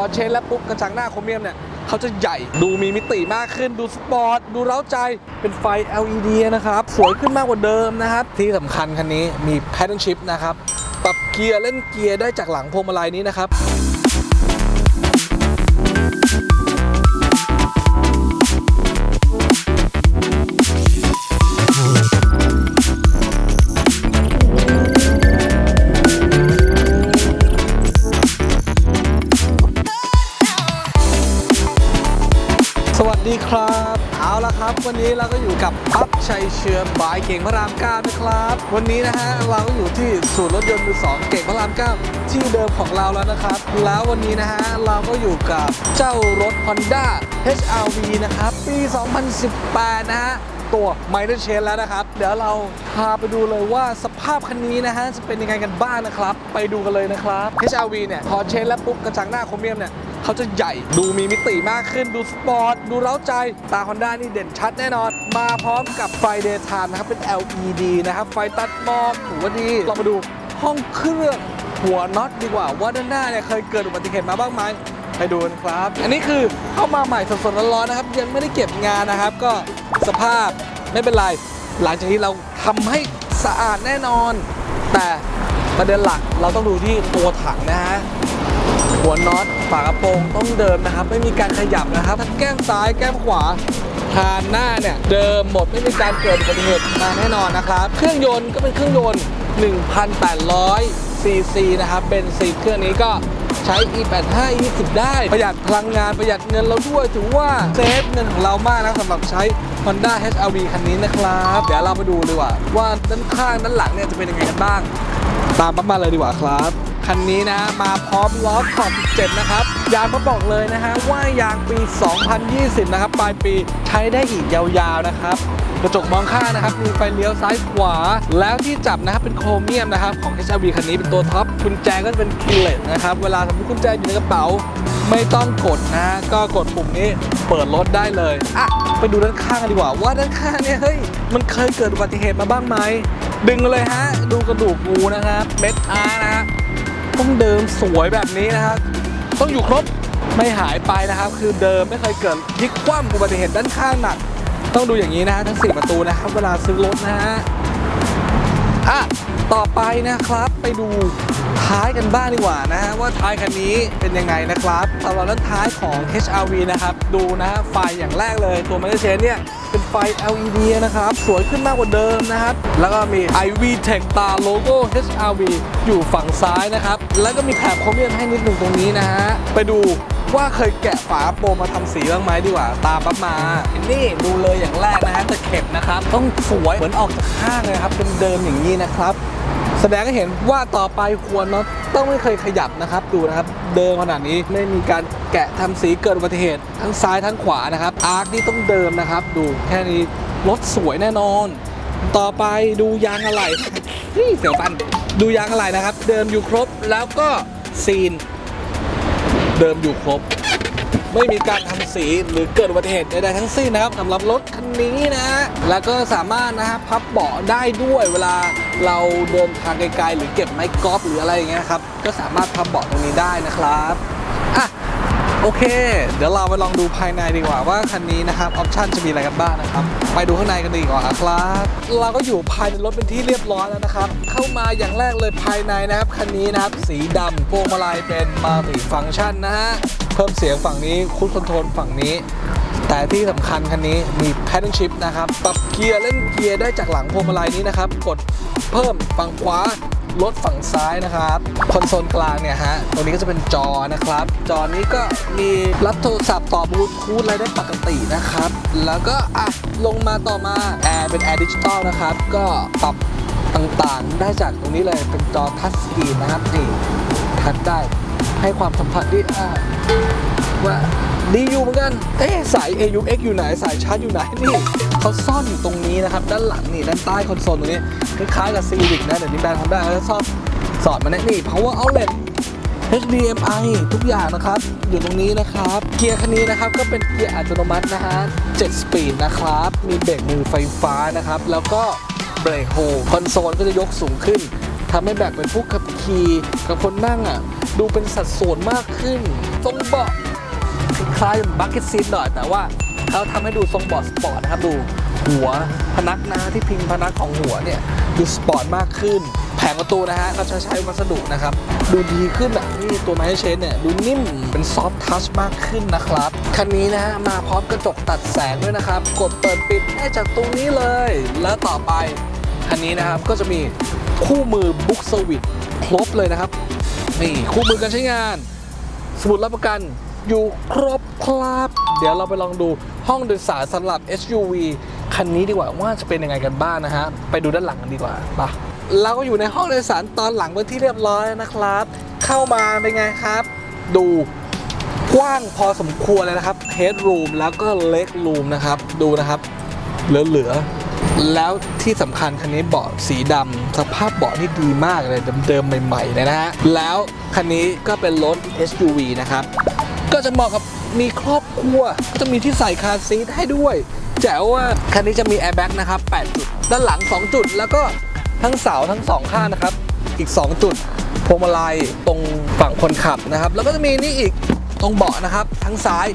อเชนและปุ๊บกระจังหน้าโครเมียมเนี่ยเขาจะใหญ่ดูมีมิติมากขึ้นดูสปอร์ตดูเร้าใจเป็นไฟ LED นะครับ สวยขึ้นมากกว่าเดิมนะครับ ที่สำคัญคันนี้มี paddle shift นะครับ ปรับเกียร์เล่นเกียร์ได้จากหลังพวงมาลัยนี้นะครับ ดีครับ เอาละครับ วันนี้เราก็อยู่กับปั๊บชัยเชื้อบายเก่งพระรามเก้านะครับ วันนี้นะฮะเราก็อยู่ที่ศูนย์รถยนต์มือสองเก่งพระรามเก้าที่เดิมของเราแล้วนะครับ แล้ววันนี้นะฮะเราก็อยู่กับเจ้ารถ Honda HRV นะครับ ปี 2018 นะฮะตัวไมเ r อร์เชนแล้วนะครับ เดี๋ยวเราพาไปดูเลยว่าสภาพคันนี้นะฮะจะเป็นยังไงกันบ้างนะครับ ไปดูกันเลยนะครับ HRV เนี่ยพอเชนแล้วปุ๊บกระจังหน้าโครเมียมเนี่ย เขาจะใหญ่ ดูมีมิติมากขึ้นดูสปอร์ต ดูเร้าใจ ตา Honda นี่เด่นชัดแน่นอน มาพร้อมกับไฟ daytime นะครับ เป็น LED นะครับ ไฟตัดหมอกถือว่าดีเรามาดูห้องเครื่องหัวน็อตดีกว่า ว่าด้านหน้าเนี่ยเคยเกิดอุบัติเหตุมาบ้างไหมไปดูกันครับ อันนี้คือเข้ามาใหม่สดๆร้อนๆนะครับ ยังไม่ได้เก็บงานนะครับ ก็สภาพไม่เป็นไร หลังจากนี้เราทำให้สะอาดแน่นอน แต่ประเด็นหลักเราต้องดูที่ตัวถังนะฮะ หัวน็อตฝากระโปรงต้องเดิมนะครับ ไม่มีการขยับนะครับทั้งแก้มซ้ายแก้มขวาทานหน้าเนี่ยเดิมหมดไม่มีการเกิดอุบัติเหตุมาแน่นอนนะครับ เครื่องยนต์ก็เป็นเครื่องยนต์ 1,800 ซีซีนะครับเบนซินเครื่องนี้ก็ใช้ E85 E10 ได้ประหยัดพลังงานประหยัดเงินเราด้วยถือว่าเซฟเงินของเรามากนะสำหรับใช้ Honda HRV คันนี้นะครับ เดี๋ยวเรามาดูดีกว่าว่าด้านข้างด้านหลังเนี่ยจะเป็นยังไงกันบ้าง ตามปั๊บมาเลยดีกว่าครับ คันนี้นะ มาพร้อมล้อขอบ17 นะครับ ยางก็บอกเลยนะฮะว่ายางปี 2020 นะครับ ปลายปีใช้ได้อีกยาวๆนะครับ กระจกมองข้างนะครับ มีไฟเลี้ยวซ้ายขวา แล้วที่จับนะครับเป็นโครเมียมนะครับ ของ HRV คันนี้เป็นตัวท็อปกุญแจก็จะเป็นคีเลสนะครับ เวลาสมมติกุญแจอยู่ในกระเป๋าไม่ต้องกดนะฮะก็กดปุ่มนี้เปิดรถได้เลยอะไปดูด้านข้างกันดีกว่า ว่าด้านข้างเนี่ยเฮ้ยมันเคยเกิดอุบัติเหตุมาบ้างไหมดึงเลยฮะ ดูกระดูกงูนะครับเม็ดอาร์นะฮะ ต้องเดิมสวยแบบนี้นะครับ ต้องอยู่ครบไม่หายไปนะครับ คือเดิมไม่เคยเกิดพลิกคว่ำอุบัติเหตุด้านข้างหนัก ต้องดูอย่างนี้นะฮะทั้ง 4 ประตูนะครับ เวลาซื้อรถนะฮะอะ ต่อไปนะครับไปดูท้ายกันบ้างดีกว่านะฮะว่าท้ายคันนี้เป็นยังไงนะครับสำหรับด้านท้ายของ HRV นะครับ ดูนะฮะไฟอย่างแรกเลย ตัวมันเชนเนี่ยเป็นไฟ LED นะครับ สวยขึ้นมากกว่าเดิมนะครับ แล้วก็มี IV Tech ตาโลโก้ HRV อยู่ฝั่งซ้ายนะครับ แล้วก็มีแถบโครเมียมให้นิดหนึ่งตรงนี้นะฮะไปดูว่าเคยแกะฝาโปรมาทำสีบ้างไหมดีกว่า ตามปั๊บมา นี่ดูเลยอย่างแรกนะฮะตะเข็บนะครับ ต้องสวยเหมือนออกจากห้างเลยครับเป็นเดิมอย่างนี้นะครับ แสดงให้เห็นว่าต่อไปควรเนาะต้องไม่เคยขยับนะครับ ดูนะครับ เดิมขนาดนี้ไม่มีการแกะทำสีเกิดอุบัติเหตุทั้งซ้ายทั้งขวานะครับ อาร์คนี่ต้องเดิมนะครับ ดูแค่นี้รถสวยแน่นอน ต่อไปดูยางอะไหล่นี่เสียวฟัน ดูยางอะไหล่นะครับ เดิมอยู่ครบแล้วก็ซีน เดิมอยู่ครบ ไม่มีการทำสีหรือเกิดอุบัติเหตุใดๆทั้งสิ้นนะครับสำหรับรถคันนี้นะแล้วก็สามารถนะฮะพับเบาะได้ด้วยเวลาเราเดินทางไกลๆหรือเก็บไม้กอล์ฟหรืออะไรอย่างเงี้ยครับก็สามารถพับเบาะตรงนี้ได้นะครับอะโอเค เดี๋ยวเราไปลองดูภายในดีกว่าว่าคันนี้นะครับออปชั่นจะมีอะไรกันบ้างนะครับ ไปดูข้างในกันดีกว่าครับ เราก็อยู่ภายในรถเป็นที่เรียบร้อยแล้วนะครับ เข้ามาอย่างแรกเลยภายในนะครับคันนี้นะครับ สีดำพวงมาลัยเป็นมัลติฟังก์ชันนะฮะ เพิ่มเสียงฝั่งนี้คูดคอนโทรลฝั่งนี้ แต่ที่สำคัญคันนี้มี paddle shift นะครับปรับเกียร์เล่นเกียร์ได้จากหลังพวงมาลัยนี้นะครับ กดเพิ่มฝั่งขวาลดฝั่งซ้ายนะครับคอนโซลกลางเนี่ยฮะตรงนี้ก็จะเป็นจอนะครับ จอนี้ก็มีรับโทรศัพท์ต่อบลูทูธอะไรได้ปกตินะครับ แล้วก็อะลงมาต่อมาแอร์เป็นแอร์ดิจิตอลนะครับ ก็ปรับต่างๆ ได้จากตรงนี้เลยเป็นจอทัชสกรีนนะครับนี่ทัชได้ ให้ความสัมผัสที่ว่าดีอยู่เหมือนกัน เอ๊สาย AUX อยู่ไหน สายชาร์จอยู่ไหน นี่เขาซ่อนอยู่ตรงนี้นะครับ ด้านหลังนี่ ด้านใต้คอนโซลตรงนี้ คล้ายๆกับ Civic นะ เดี๋ยวนี้แบรนด์ Honda เขาจะชอบสอนมาแน่นี่ power outlet HDMI ทุกอย่างนะครับ อยู่ตรงนี้นะครับ เกียร์คันนี้นะครับ ก็เป็นเกียร์อัตโนมัตินะฮะ7สปีดนะครับ มีเบรกมือไฟฟ้านะครับ แล้วก็เบรกโฮคอนโซลก็จะยกสูงขึ้นทำให้แบกเป็นผู้ขับขี่กับคนนั่งอะ ดูเป็นสัดส่วนมากขึ้น ทรงเบาะคล้ายบักเก็ตซีทหน่อยแต่ว่าเขาทำให้ดูทรงเบาะสปอร์ตนะครับดูหัวพนักนะที่พิงพนักของหัวเนี่ยดูสปอร์ตมากขึ้น แผงประตูนะฮะเขาจะใช้วัสดุนะครับ ดูดีขึ้นอะนี่ตัวไม้เชนเนี่ยดูนิ่มเป็นซอฟท์ทัชมากขึ้นนะครับ คันนี้นะฮะมาพร้อมกระจกตัดแสงด้วยนะครับ กดเปิดปิดได้จากตรงนี้เลย แล้วต่อไป คันนี้นะครับก็จะมีคู่มือบุ๊กสวิตครบเลยนะครับ นี่คู่มือการใช้งาน สมุดรับประกันอยู่ครบครับ เดี๋ยวเราไปลองดูห้องโดยสารสำหรับ SUV คันนี้ดีกว่าว่าจะเป็นยังไงกันบ้างนะฮะ ไปดูด้านหลังกันดีกว่าปะเราก็อยู่ในห้องโดยสารตอนหลังเป็นที่เรียบร้อยนะครับ เข้ามาเป็นไงครับ ดูกว้างพอสมควรเลยนะครับ headroom แล้วก็ leg room นะครับ ดูนะครับ เหลือๆ แล้วที่สำคัญคันนี้เบาะสีดำสภาพเบาะนี่ดีมากเลยเดิมๆใหม่ๆเลยนะฮะแล้วคันนี้ก็เป็นรถ SUV นะครับ ก็จะเหมาะกับมีครอบครัว ก็จะมีที่ใส่คาร์ซีทให้ด้วยแจ๋วว่าคันนี้จะมีแอร์แบ็กนะครับ 8 จุด ด้านหลัง 2 จุด แล้วก็ทั้งเสาทั้งสองข้างนะครับ อีก 2 จุดพวงมาลัยตรงฝั่งคนขับนะครับ แล้วก็จะมีนี่อีกตรงเบาะนะครับ ทั้งซ้าย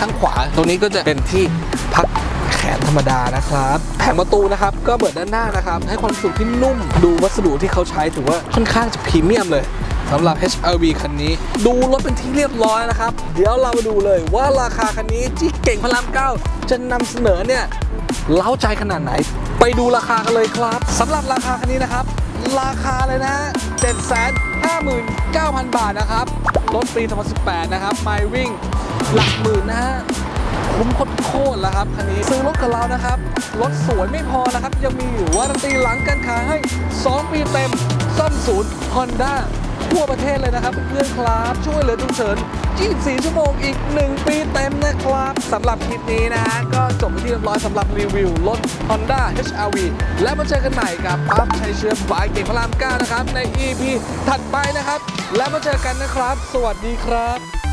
ทั้งขวา ตรงนี้ก็จะเป็นที่พัก แขนธรรมดานะครับ แผงประตูนะครับ ก็เปิดด้านหน้านะครับ ให้ความรู้สึกที่นุ่ม ดูวัสดุที่เขาใช้ถือว่าค่อนข้างจะพรีเมียมเลยสำหรับ HRV คันนี้ ดูรถเป็นที่เรียบร้อยนะครับ เดี๋ยวเรามาดูเลยว่าราคาคันนี้ที่เก่งพระรามเก้าจะนำเสนอเนี่ยเล้าใจขนาดไหน ไปดูราคากันเลยครับสำหรับราคาคันนี้นะครับ ราคาเลยนะ759,000 บาทนะครับ รถปี 2018 นะครับ ไมวิ่งหลักหมื่นนะฮะ คุ้มโคตรแล้วครับคันนี้ซื้อรถกับเรานะครับ รถสวยไม่พอนะครับ ยังมีอยู่วารันตีหลังการขายให้ 2 ปีเต็มซ่อมศูนย์ Honda ทั่วประเทศเลยนะครับเพื่อนครับช่วยเหลือฉุกเฉิน 24 ชั่วโมงอีก 1 ปีเต็มนะครับสำหรับคลิปนี้นะฮะก็จบไปที่เรียบร้อยสำหรับรีวิวรถ Honda HRV และมาเจอกันใหม่กับปั๊บชัยเชื้อบายเก่งพระรามเก้านะครับใน EP ถัดไปนะครับ และมาเจอกันนะครับ สวัสดีครับ